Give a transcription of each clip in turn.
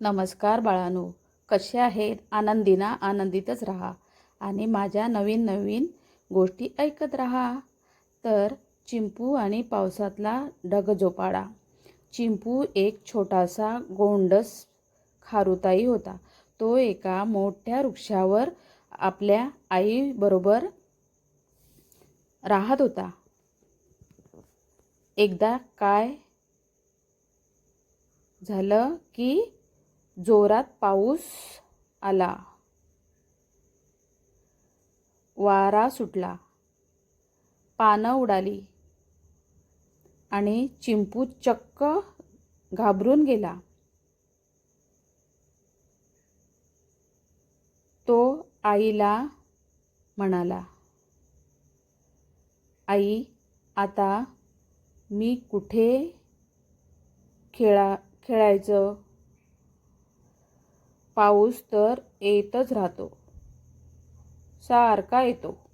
नमस्कार बाळांनो. कसे आहेत? आनंदीना आनंदितच राहा आणि माझ्या नवीन नवीन गोष्टी ऐकत राहा. तर चिंपू आणि पावसातला ढगझोपाडा. चिंपू एक छोटासा गोंडस खारुताई होता. तो एका मोठ्या वृक्षावर आपल्या आईबरोबर राहत होता. एकदा काय झालं की जोरात पाऊस आला. वारा सुटला. पानं उडाली आणि चिंपू चक्क घाबरून गेला. तो आईला म्हणाला आई आता मी कुठे खेळा खेळायचं? पाऊस तर येतच राहतो. सारखा येतो.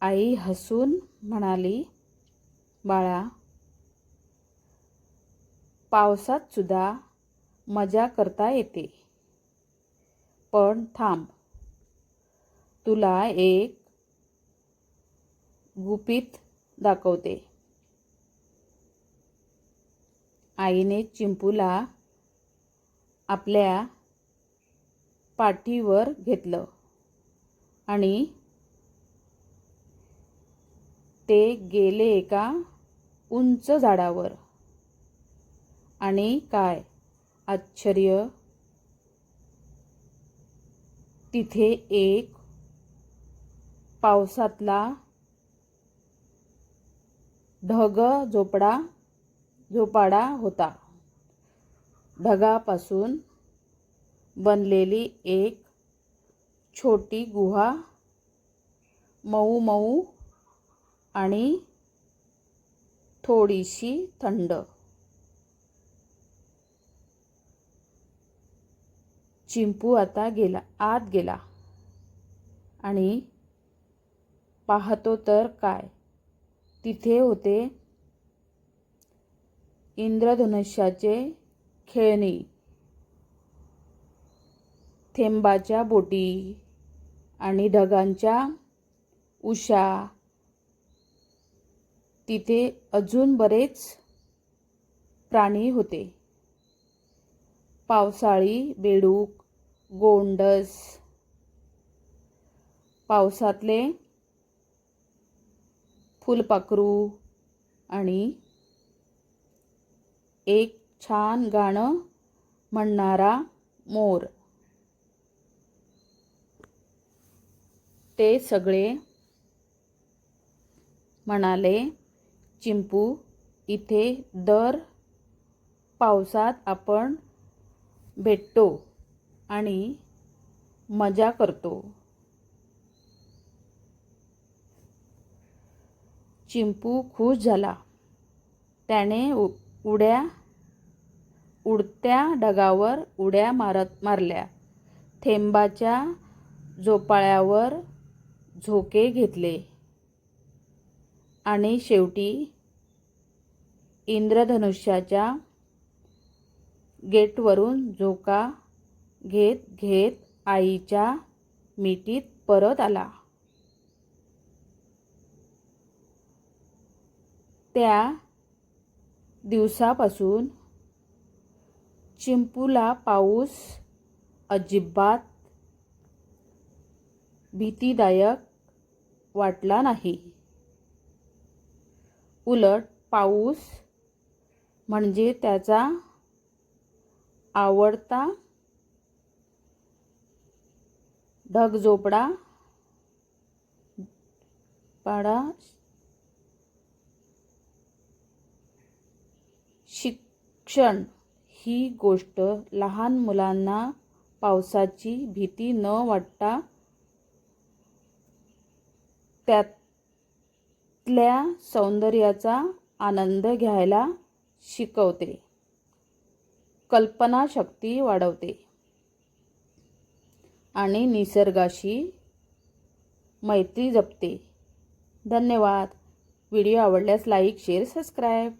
आई हसून म्हणाली बाळा पावसात सुद्धा मजा करता येते. पण थांब तुला एक गुपित दाखवते. आईने चिंपूला आपल्या पाठीवर घेतलं. आणि ते गेले एका उंच झाडावर. आणि काय? आश्चर्य! तिथे एक पावसातला ढग झोपडा झोपाडा होता. ढगापासून बनलेली एक छोटी गुहा मऊ मऊ आणि थोडीशी थंड. चिंपू आता गेला आत गेला आणि पाहतो तर काय? तिथे होते इंद्रधनुष्याचे खेळणी. थेंबाच्या बोटी आणि ढगांच्या उषा तिथे अजून बरेच प्राणी होते. पावसाळी बेडूक गोंडस. पावसातले फुलपाखरू आणि एक छान गाणं म्हणणारा मोर. ते सगळे म्हणाले चिंपू इथे दर पावसात आपण भेटतो आणि मजा करतो. चिंपू खुश झाला. त्याने उ उड्या उडत्या ढगावर उड्या मारत मारल्या. थेंबाच्या झोपाळ्यावर झोके घेतले. आणि शेवटी इंद्रधनुष्याच्या गेटवरून झोका घेत घेत आईच्या मिठीत परत आला. त्या दिवसापासून चिंपूला पाऊस अजिबात भीतीदायक वाटला नाही. उलट पाऊस म्हणजे त्याचा आवडता ढगझोपडा पाडा शिक्षण. ही गोष्ट लहान मुलांना पावसाची भीती न वाटता त्यातल्या सौंदर्याचा आनंद घ्यायला शिकवते. कल्पनाशक्ती वाढवते. आणि निसर्गाशी मैत्री जपते. धन्यवाद. व्हिडिओ आवडल्यास लाईक शेअर सबस्क्राईब.